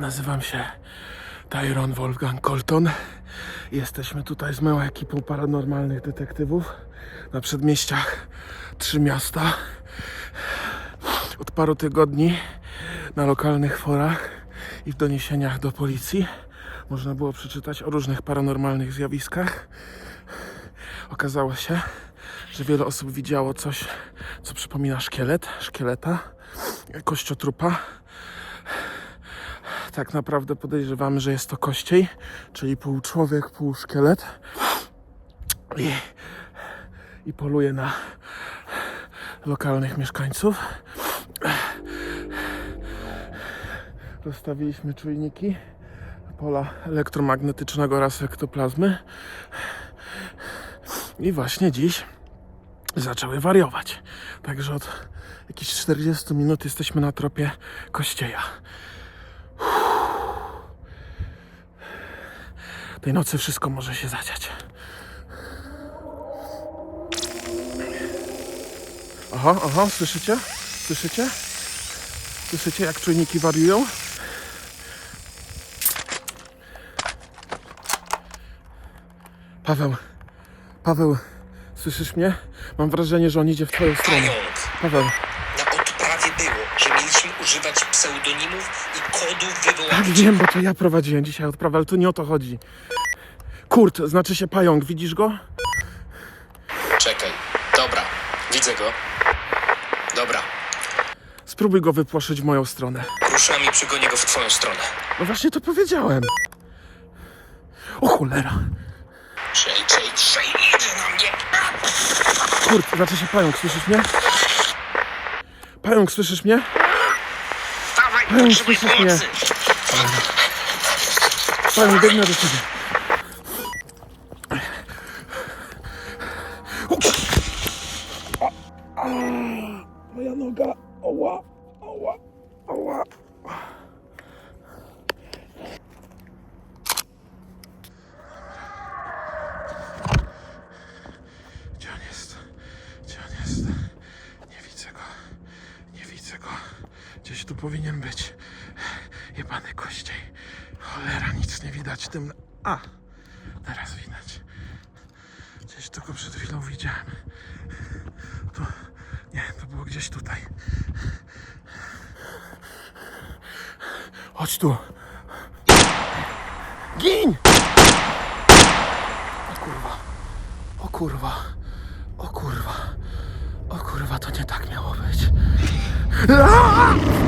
Nazywam się Tyron Wolfgang Colton. Jesteśmy tutaj z moją ekipą paranormalnych detektywów na przedmieściach trzy miasta. Od paru tygodni na lokalnych forach i w doniesieniach do policji można było przeczytać o różnych paranormalnych zjawiskach. Okazało się, że wiele osób widziało coś, co przypomina szkielet, szkieleta, kościotrupa. Tak naprawdę podejrzewamy, że jest to kościej, czyli pół człowiek, pół szkielet. I, i poluje na lokalnych mieszkańców. Rozstawiliśmy czujniki pola elektromagnetycznego oraz ektoplazmy. I właśnie dziś zaczęły wariować. Także od jakichś 40 minut jesteśmy na tropie kościeja. Tej nocy wszystko może się zadziać. Aha, aha, słyszycie? Słyszycie? Słyszycie, jak czujniki wariują? Paweł, Paweł, słyszysz mnie? Mam wrażenie, że on idzie w twoją stronę. Paweł, Odprawie było, że mieliśmy używać pseudonimów i kodów tak wywoławczych. wiem, bo to ja prowadziłem dzisiaj odprawę, ale tu nie o to chodzi. Kurt, znaczy się pająk, widzisz go? Czekaj. Dobra, widzę go. Dobra, Spróbuj go wypłoszyć w moją stronę. ruszam i przygonię go w twoją stronę. No właśnie to powiedziałem. O cholera. Czej, czej, czej, idzie na mnie! Kurt, znaczy się pająk, słyszysz mnie? Pająk, słyszysz mnie? Dawaj, Pająk, słyszysz mnie? Pająk, biegnę do ciebie. Gdzieś tu powinien być. Jebany kościej. Cholera, nic nie widać tym. A! Teraz widać. Gdzieś tylko przed chwilą widziałem. Tu. Nie, to było gdzieś tutaj. Chodź tu. Gin! O kurwa. O kurwa. O kurwa. O kurwa, to nie tak miało być. 啊！